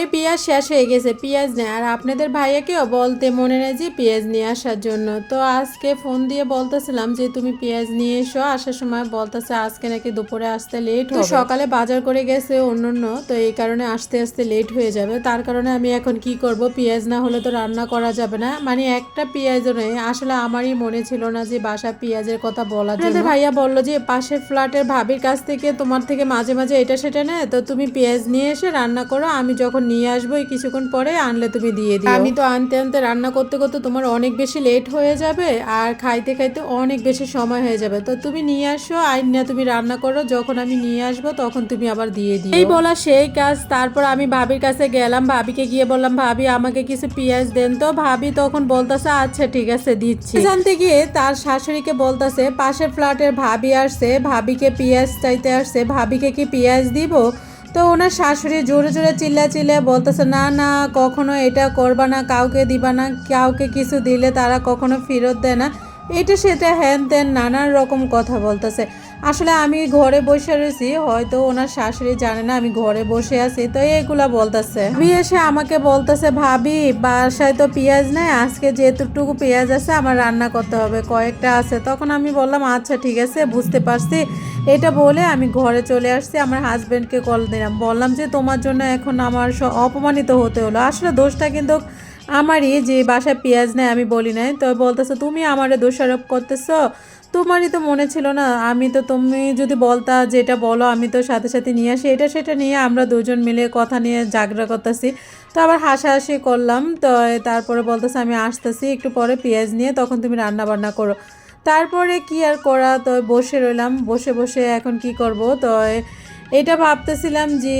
ঘরে পেঁয়াজ শেষ হয়ে গেছে পেঁয়াজ নেই। আর আপনাদের ভাইয়াকেও বলতে মনে নেই যে পেঁয়াজ নিয়ে আসার জন্য। তো আজকে ফোন দিয়ে বলতেছিলাম যে তুমি পেঁয়াজ নিয়ে এসো। আসার সময় বলতেছে আজকে নাকি দুপুরে আসতে লেট হবে। সকালে বাজার করে গেছে অন্য অন্য তো এই কারণে আসতে আসতে লেট হয়ে যাবে। তার কারণে আমি এখন কি করব? পেঁয়াজ না হলে তো রান্না করা যাবে না। মানে একটা পেঁয়াজও নেই। আসলে আমারই মনে ছিল না যে বাসা পেঁয়াজের কথা বলা জন্য। ভাইয়া বলল যে পাশের ফ্ল্যাটের ভাবির কাছ থেকে তোমার থেকে মাঝে মাঝে এটা সেটা নেয়। তো তুমি পেঁয়াজ নিয়ে এসে রান্না করো। আমি যখন নিয়ে আসব এই কিছুক্ষণ পরে আনলে তুমি দিয়ে দিও। আমি তো আনতে আনতে রান্না করতে করতে তোমার অনেক বেশি লেট হয়ে যাবে আর খাইতে খাইতে অনেক বেশি সময় হয়ে যাবে। তো তুমি নিয়ে আসো আইন না তুমি রান্না করো যখন আমি নিয়ে আসব তখন তুমি আবার দিয়ে দিও। এই বলা সেই কাজ তারপর আমি ভাবির কাছে গেলাম ভাবিকে গিয়ে বললাম ভাবি আমাকে কিছু পেঁয়াজ দেন তো। ভাবি তখন বলতেছে আচ্ছা ঠিক আছে দিচ্ছি। জানতে গিয়ে তার শাশুড়িকে বলতেছে পাশের ফ্ল্যাটের ভাবি আসছে ভাবিকে পেঁয়াজ চাইতে আসছে ভাবিকে কি পেঁয়াজ দিব? তো ওনার শাশুড়ি জোরে জোরে চিল্লা চিল্লা বলতেছে, না না, কখনো এটা করবা না, কাউকে দিবা না, কাউকে কিছু দিলে তারা কখনো ফেরত দেয় না। এটা সেটা হ্যান ত্যান নানান রকম কথা বলতেছে। আসলে আমি ঘরে বসে রয়েছি, হয়তো ওনার শাশুড়ি জানে না আমি ঘরে বসে আছি, তো এগুলা বলতেছে। ভাবি এসে আমাকে বলতেছে, ভাবি, বাসায় তো পেঁয়াজ নেই, আজকে যেটুকু পেঁয়াজ আছে আমার রান্না করতে হবে, কয়েকটা আছে। তখন আমি বললাম আচ্ছা ঠিক আছে, বুঝতে পারছি। এটা বলে আমি ঘরে চলে আসছি, আমার হাজব্যান্ডকে কল দিলাম। বললাম যে, তোমার জন্য এখন আমার অপমানিত হতে হলো। আসলে দোষটা কিন্তু আমারই যে বাসায় পেঁয়াজ নেই আমি বলি নাই। তো বলতেছো, তুমি আমারে দোষারোপ করতেছো? তোমারই তো মনে ছিল না। আমি তো তুমি যদি বলতা, যেটা বলো, আমি তো সাথে সাথে নিয়ে আসি। এটা সেটা নিয়ে আমরা দুজন মিলে কথা নিয়ে জাগরা করতেছি। তো আবার হাসাহাসি করলাম। তো তারপরে বলতেছে, আমি আসতেছি একটু পরে পেঁয়াজ নিয়ে, তখন তুমি রান্না বান্না করো। তারপরে কি আর করা? তো বসে রইলাম। বসে বসে এখন কি করব? তো এটা ভাবতেছিলাম যে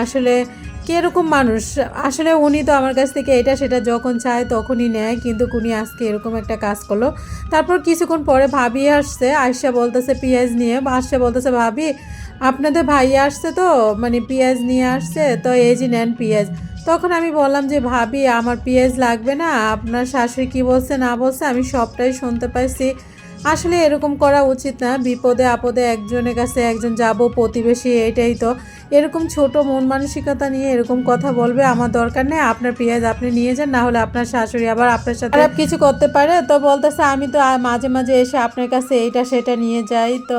আসলে কীরকম মানুষ? আসলে উনি তো আমার কাছ থেকে এটা সেটা যখন চায় তখনই নেয়, কিন্তু উনি আজকে এরকম একটা কাজ করল। তারপর কিছুক্ষণ পরে ভাবি আসছে আয়সা বলতেছে পেঁয়াজ নিয়ে। আসছে বলতেছে, ভাবি, আপনাদের ভাই আসছে তো? মানে পেঁয়াজ নিয়ে আসছে? তো এই যে নেন পেঁয়াজ। তখন আমি বললাম যে, ভাবি, আমার পেঁয়াজ লাগবে না, আপনার শাশুড়ি কি বলছে, না বলছে, আমি সবটাই শুনতে পাইছি। আসলে এরকম করা উচিত না। বিপদে আপদে একজনের কাছে একজন যাব, প্রতিবেশী এটাই তো। এরকম ছোট মন মানসিকতা নিয়ে এরকম কথা বলবে আমার দরকার নেই। আপনার পেঁয়াজ আপনি নিয়ে যান না হলে আপনার শাশুড়ি আবার আপনার সাথে খারাপ কিছু করতে পারে তো বলতেছে, আমি তো মাঝে মাঝে এসে আপনার কাছে এইটা সেটা নিয়ে যাই, তো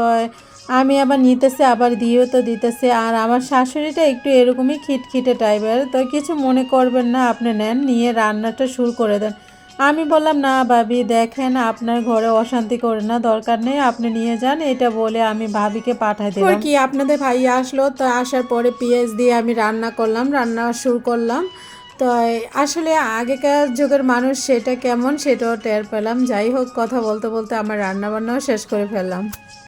আমি আবার নিতেছে, আবার দিয়েও তো দিতেছে। আর আমার শাশুড়িটা একটু এরকমই খিটখিটে টাইপের তো কিছু মনে করবেন না, আপনি নেন, নিয়ে রান্নাটা শুরু করে দেন। আমি বললাম, না ভাবি, দেখেন আপনার ঘরে অশান্তি করে না, দরকার নেই, আপনি নিয়ে যান। এটা বলে আমি ভাবিকে পাঠাই দিলাম। কি, আপনাদের ভাই আসলো, তো আসার পরে পেঁয়াজ দিয়ে আমি রান্না করলাম, রান্না শুরু করলাম। তো আসলে আগেকার যুগের মানুষ সেটা কেমন, সেটাও টের পেলাম। যাই হোক, কথা বলতে বলতে আমার রান্নাবান্নাও শেষ করে ফেললাম।